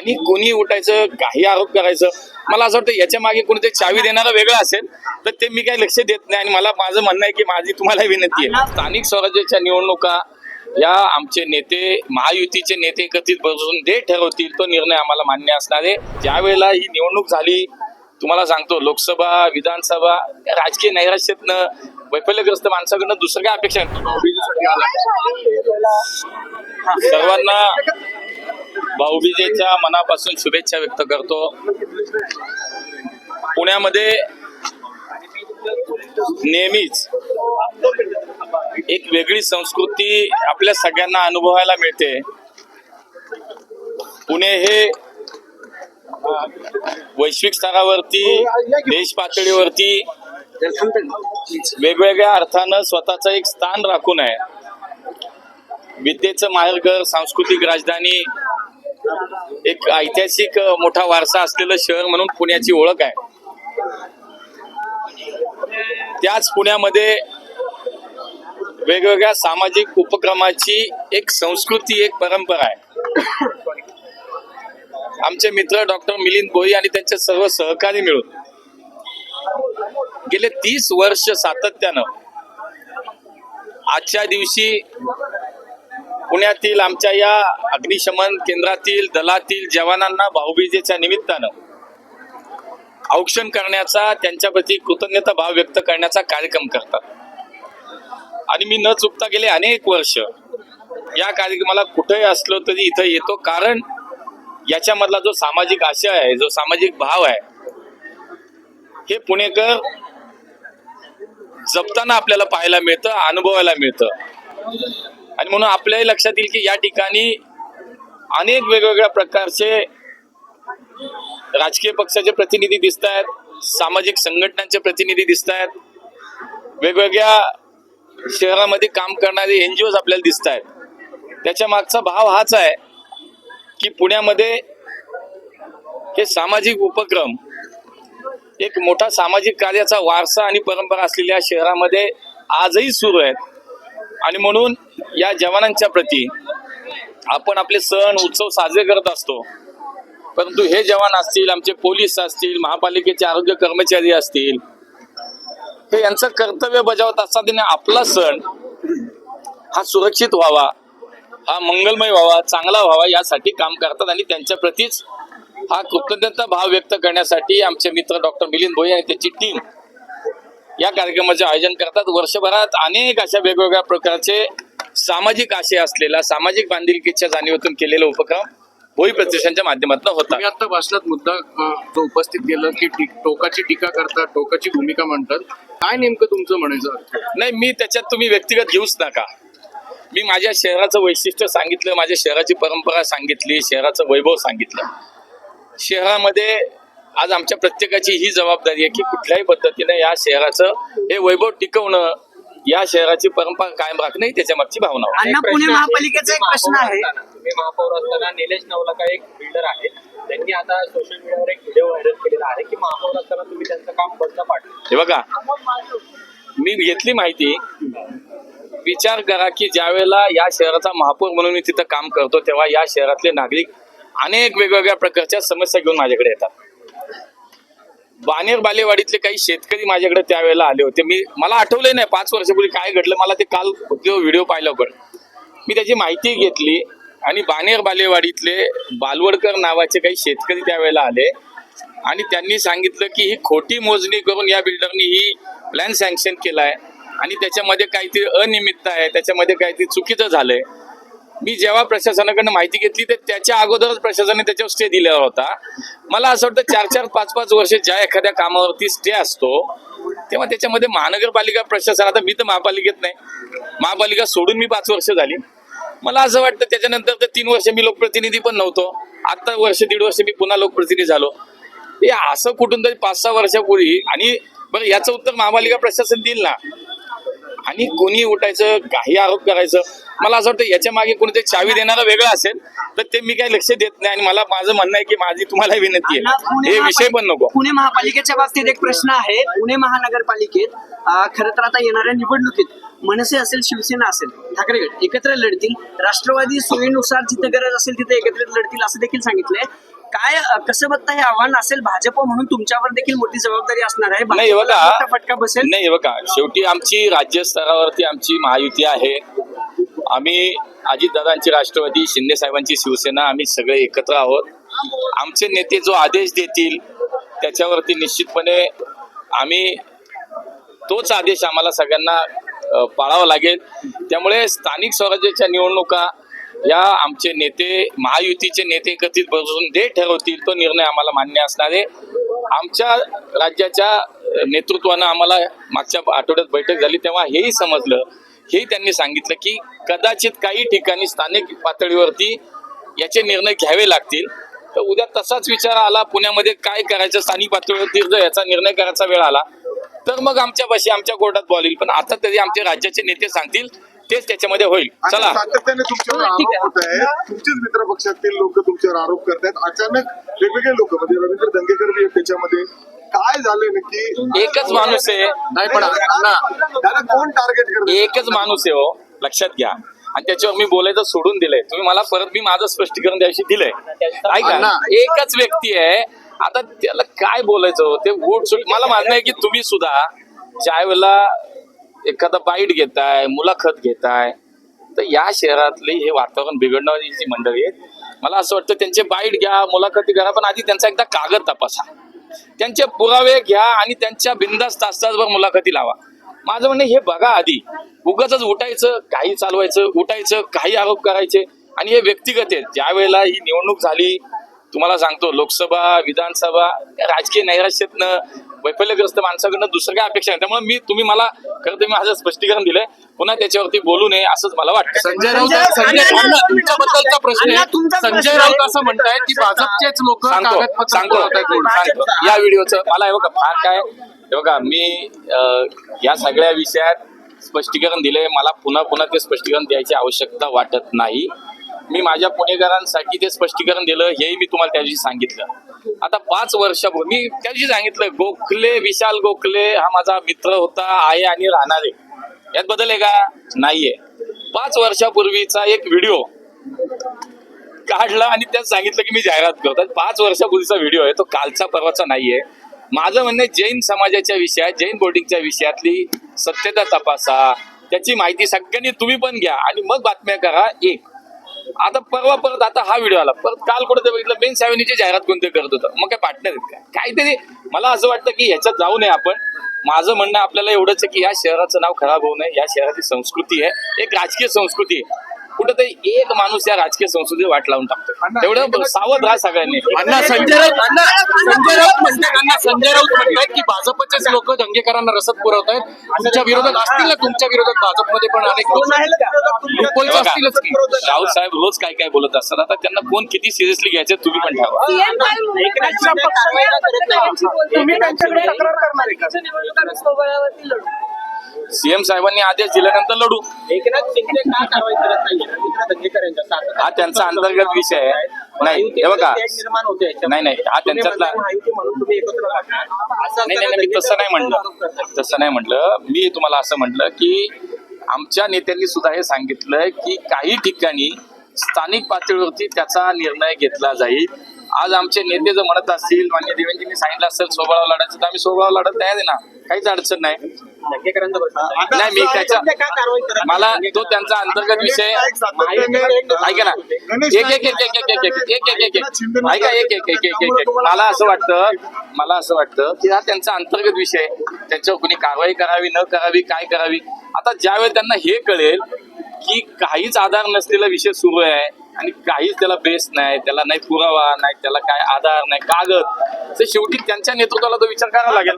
आणि कोणी उठायचं काही आरोप करायचं मला असं वाटतं याच्या मागे कोणीतरी चावी देणारा वेगळं असेल तर ते मी काही लक्ष देत नाही आणि मला माझं म्हणणं आहे की माझी तुम्हाला विनंती आहे. स्थानिक स्वराज्याच्या निवडणुका या आमचे नेते महायुतीचे नेते एकत्रित बसून जे ठरवतील तो निर्णय आम्हाला मान्य असणार आहे. ज्या वेळेला ही निवडणूक झाली तुम्हाला सांगतो लोकसभा विधानसभा राजकीय नैराश्यातनं वैफल्यग्रस्त माणसाकडनं दुसरं काय अपेक्षा. सर्वांना भाऊबीजेच्या मनापासून शुभेच्छा व्यक्त करतो. पुण्यामध्ये नेहमीच एक वेगळी संस्कृती आपल्या सगळ्यांना अनुभवायला मिळते. पुणे हे वैश्विक स्तरावरती देश पातळीवरती वेगवेगळ्या अर्थानं स्वतःचं एक स्थान राखून आहे. विद्येचं माहेरघर सांस्कृतिक राजधानी एक ऐतिहासिक मोठा वारसा असलेलं शहर म्हणून पुण्याची ओळख आहे. त्याच पुण्यामध्ये वेगवेगळ्या सामाजिक उपक्रमाची एक संस्कृती एक परंपरा आहे. आमचे मित्र डॉक्टर मिलिंद बोई आणि त्यांचे सर्व सहकारी मिळून गेले तीस वर्ष सातत्यानं. आजच्या दिवशी पुण्यातील आमच्या या अग्निशमन केंद्रातील दलातील जवानांना भाऊबीजेच्या निमित्तानं औक्षण करण्याचा त्यांच्याप्रती कृतज्ञता भाव व्यक्त करण्याचा कार्यक्रम करतात. आणि मी न चुकता गेले अनेक वर्ष या कार्यक्रमाला कुठेही असलो तरी इथं येतो. कारण याच्यामधला जो सामाजिक आशय आहे जो सामाजिक भाव आहे हे पुणेकर जपताना आपल्याला पाहायला मिळतं अनुभवायला मिळतं. आणि म्हणून आपल्याही लक्षात येईल की या ठिकाणी अनेक वेगवेगळ्या प्रकारचे राजकीय पक्षाचे प्रतिनिधी दिसत आहेत सामाजिक संघटनांचे प्रतिनिधी दिसत आहेत वेगवेगळ्या शहरामध्ये काम करणारे एन जी ओज आपल्याला दिसत आहेत त्याच्या मागचा भाव हाच आहे की पुण्यामध्ये हे सामाजिक उपक्रम एक मोठा सामाजिक कार्याचा वारसा आणि परंपरा असलेल्या शहरामध्ये आजही सुरू आहेत. आणि म्हणून या जवानांच्या प्रती आपण आपले सण उत्सव साजरे करत असतो. परंतु हे जवान असतील आमचे पोलीस असतील महापालिकेचे आरोग्य कर्मचारी असतील हे यांचं कर्तव्य बजावत असताना आपला सण हा सुरक्षित व्हावा हा मंगलमय व्हावा चांगला व्हावा यासाठी काम करतात आणि त्यांच्या प्रतीच हा कृतज्ञता भाव व्यक्त करण्यासाठी आमचे मित्र डॉक्टर मिलिंद भोई आणि त्याची टीम या कार्यक्रमाचे आयोजन करतात. वर्षभरात अनेक अशा वेगवेगळ्या प्रकारचे सामाजिक आशय असलेला सामाजिक बांधिलकीच्या जाणीवेतून केलेला उपक्रम भोई प्रतिष्ठानच्या माध्यमातून होता. तुम्ही आता भाषणात मुद्दा जो उपस्थित केलं की टोकाची टीका करतात टोकाची भूमिका म्हणतात काय नेमकं तुमचं म्हणायचं? नाही मी त्याच्यात तुम्ही व्यक्तिगत घेऊच नका. मी माझ्या शहराचं वैशिष्ट्य सांगितलं माझ्या शहराची परंपरा सांगितली शहराचं वैभव सांगितलं. शहरामध्ये आज आमच्या प्रत्येकाची ही जबाबदारी आहे की कुठल्याही पद्धतीने या शहराचं हे वैभव टिकवणं या शहराची परंपरा कायम राखणं ही त्याच्या मागची भावना होती. अण्णा पुणे महापालिकेचा एक प्रश्न आहे. तुम्ही महापौर असताना निलेश नवलाका एक बिल्डर आहे. त्यांनी आता सोशल मीडियावर एक व्हिडिओ व्हायरल केलेला आहे की महापौर असताना तुम्ही त्यांचं काम बंद पाडलं हे बघा. मी घेतली माहिती. विचार करा की ज्या वेळेला या शहराचा महापौर म्हणून मी तिथं काम करतो तेव्हा या शहरातले नागरिक अनेक वेगवेगळ्या प्रकारच्या समस्या घेऊन माझ्याकडे येतात. बानेर बालेवाडीतले काही शेतकरी माझ्याकडे त्यावेळेला आले होते. मी मला आठवले नाही पाच वर्षापूर्वी काय घडलं मला ते काल तो व्हिडिओ पाहिला पण. मी त्याची माहिती घेतली आणि बानेर बालेवाडीतले बालवडकर नावाचे काही शेतकरी त्यावेळेला आले आणि त्यांनी सांगितलं की ही खोटी मोजणी करून या बिल्डरनी ही प्लॅन सँक्शन केलाय आणि त्याच्यामध्ये काहीतरी अनियमितता आहे त्याच्यामध्ये काहीतरी चुकीचं झालंय. मी जेव्हा प्रशासनाकडनं माहिती घेतली तर त्याच्या अगोदरच प्रशासनाने त्याच्यावर स्टे दिलेला होता. मला असं वाटतं चार चार पाच पाच वर्ष ज्या एखाद्या कामावरती स्टे असतो तेव्हा त्याच्यामध्ये महानगरपालिका प्रशासन आता मी तर महापालिकेत नाही महापालिका सोडून मी पाच वर्ष झाली. मला असं वाटतं त्याच्यानंतर तर तीन वर्ष मी लोकप्रतिनिधी पण नव्हतो आत्ता वर्ष दीड वर्ष मी पुन्हा लोकप्रतिनिधी झालो. हे असं कुठून तरी पाच सहा वर्षापूर्वी आणि बरं याचं उत्तर महापालिका प्रशासन देईल ना. आणि कोणी उठायचं काही आरोप करायचं मला असं वाटतं याच्या मागे कोणीतरी चावी देणारा वेगळं असेल तर ते मी काही लक्ष देत नाही आणि मला माझं म्हणणं आहे की माझी तुम्हाला विनंती आहे. हे विषय पण नको. पुणे महापालिकेच्या बाबतीत एक प्रश्न आहे. पुणे महानगरपालिकेत खरं तर आता येणाऱ्या निवडणुकीत मनसे असेल शिवसेना असेल ठाकरे गट एकत्र लढतील. राष्ट्रवादी सोयीनुसार जिथे गरज असेल तिथे एकत्रित लढतील असं देखील सांगितलंय. काय कसं बघता हे आव्हान असेल भाजप म्हणून तुमच्यावर देखील मोठी जबाबदारी असणार आहे. नाही बघा. फटका बसेल. नाही बघा. शेवटी आमची राज्य स्तरावरती आमची महायुती आहे. आम्ही अजितदादांची राष्ट्रवादी शिंदे साहेबांची शिवसेना आम्ही सगळे एकत्र आहोत. आमचे नेते जो आदेश देतील त्याच्यावरती निश्चितपणे आम्ही तोच आदेश आम्हाला सगळ्यांना पाळावा लागेल. त्यामुळे स्थानिक स्वराज्याच्या निवडणुका या आमचे नेते महायुतीचे नेते एकत्रित बसून जे ठरवतील तो निर्णय आम्हाला मान्य असणार आहे. आमच्या राज्याच्या नेतृत्वानं आम्हाला मागच्या आठवड्यात बैठक झाली तेव्हा हेही समजलं. हेही त्यांनी सांगितलं की कदाचित काही ठिकाणी स्थानिक पातळीवरती याचे निर्णय घ्यावे लागतील. तर उद्या तसाच विचार आला पुण्यामध्ये काय करायचं स्थानिक पातळीवरती जर याचा निर्णय करायचा वेळ आला तर मग आमच्या पाशी आमच्या कोर्टात बॉल येईल पण आता तरी आमच्या राज्याचे नेते सांगतील तेच त्याच्यामध्ये होईल. चला. सातत्याने तुमच्यावर आहे. आरोप होत आहे. तुमचेच मित्र पक्षातील लोक तुमच्यावर आरोप करतायत. अचानक वेगवेगळे लोक म्हणजे रवींद्र दंगेकर बी त्याच्यामध्ये. काय झालंय नक्की? एकच माणूस आहे. नाही पण त्याला कोण टार्गेट करत एकच माणूस आहे हो. लक्षात घ्या. आणि त्याच्यावर मी बोलायचं सोडून दिलंय. तुम्ही मला परत मी माझं स्पष्टीकरण द्यायशी दिलंय. ऐका अण्णा. एकच व्यक्ती आहे. आता त्याला काय बोलायचं हो? ते वोट सुट मला मानणं आहे की तुम्ही सुद्धा ज्या वेळेला एखादा बाईट घेताय मुलाखत घेताय तर या शहरातले हे वातावरण बिघडणारी जी मंडळी आहेत. मला असं वाटतं त्यांचे बाईट घ्या मुलाखती करा पण आधी त्यांचा एकदा कागद तपासा. त्यांचे पुरावे घ्या आणि त्यांच्या बिंदास तास तासभर मुलाखती लावा. माझं म्हणणं हे बघा आधी. उगाच उठायचं काही चालवायचं उठायचं काही आरोप करायचे. आणि हे व्यक्तिगत आहेत. ज्या वेळेला ही निवडणूक झाली तुम्हाला सांगतो लोकसभा विधानसभा राजकीय नैराश्यातनं वैफल्यग्रस्त माणसाकडनं दुसरं काय अपेक्षा नाही. त्यामुळे मी तुम्ही मला खरं तर मी माझं स्पष्टीकरण दिलंय. पुन्हा त्याच्यावरती बोलू नये असंच मला वाटतं. संजय राऊत संजय- तुमच्याबद्दलचा प्रश्न आहे. संजय राऊत आहे. असं म्हणतायत की भाजपचेच लोक सांगतो कागदपत्र सांगतो. या व्हिडिओचं मला हे बघा फार काय हे बघा मी या सगळ्या विषयात स्पष्टीकरण दिले मला पुन्हा पुन्हा ते स्पष्टीकरण द्यायची आवश्यकता वाटत नाही. मी माझ्या पुणेकरांसाठी ते स्पष्टीकरण दिलं हेही मी तुम्हाला त्या दिवशी सांगितलं. आता पाच वर्षापूर्वी मी त्या दिवशी सांगितलं गोखले विशाल गोखले हा माझा मित्र होता आहे आणि राहणार आहे. यात बदल आहे का? नाहीये. पाच वर्षापूर्वीचा एक व्हिडिओ काढला आणि त्यात सांगितलं की मी जाहिरात करतो पाच वर्षापूर्वीचा व्हिडिओ आहे तो कालचा परवाचा नाहीये. माझं म्हणणं जैन समाजाच्या विषयात जैन बोर्डिंगच्या विषयातली सत्यता तपासा त्याची माहिती सगळ्यांनी तुम्ही पण घ्या आणि मग बातम्या करा. एक आता परवा परत आता हा व्हिडिओ आला. परत काल कुठे बघितलं बेन सॅव्हनीची जाहिरात कोणते करत होतं. मग काय पार्टनर आहेत काय? काहीतरी मला असं वाटतं की ह्याच्यात जाऊ नये आपण. माझं म्हणणं आपल्याला एवढंच आहे की या शहराचं नाव खराब होऊ नये. या शहराची संस्कृती आहे. एक राजकीय संस्कृती आहे. कुठेतरी एक माणूस या राजकीय संस्कृती वाट लावून टाकतो तेवढं सावध राहा सगळ्यांनी. अण्णा संजय राऊत अण्णा संजय राऊत म्हणतात अण्णा संजय राऊत म्हणतात की भाजपचेच लोक दंगेकरांना रसद पुरवतायत. तुमच्या विरोधात असतील ना तुमच्या विरोधात भाजपमध्ये पण अनेक लोक असतीलच की. राऊत साहेब रोज काय काय बोलत असतात. आता त्यांना कोण किती सिरियसली घ्यायचं तुम्ही पण ठरवा. तुम्ही त्यांच्याकडे तक्रार करणार आहे सीएम साहेबांनी आदेश दिल्यानंतर लढू. एकनाथ शिंदे का कारवाई करत नाही रवींद्र दंगेकर यांच्या सातत्याने. हा त्यांचा अंतर्गत विषय आहे. नाही हे बघा. महायुतीमध्ये तेढ निर्माण होते याच्यामध्ये. नाही नाही हा तुम्ही त्यांच्यातला म्हणताय महायुती म्हणून तुम्ही एकत्र राहता. असं नाही नाही नाही, मी तसं नाही म्हटलं तसं नाही म्हटलं मी तुम्हाला असं म्हटलं की आमच्या नेत्यांनी सुद्धा हे सांगितलंय की काही ठिकाणी स्थानिक पातळीवरती त्याचा निर्णय घेतला जाईल. आज आमचे नेते जर म्हणत असतील मान्य देवेंजींनी सांगितलं असेल सोबळाव लढायचं तर आम्ही सोबळाव लढत तयार आहे ना काहीच अडचण नाही नाही मी त्याच्या मला? तो त्यांचा अंतर्गत विषय ऐका ना एक एक एक एक एक एक एक एक एक एक ऐका एक एक एक एक एक एक मला असं वाटतं मला असं वाटतं की हा त्यांचा अंतर्गत विषय. त्याच्यावर कुणी कारवाई करावी न करावी काय करावी आता ज्यावेळेस त्यांना हे कळेल की काहीच आधार नसलेला विषय सुरू आहे आणि काहीच त्याला बेस नाही त्याला नाही पुरावा नाही त्याला काय आधार नाही कागद. तर शेवटी त्यांच्या नेतृत्वाला तो विचार करावा लागेल.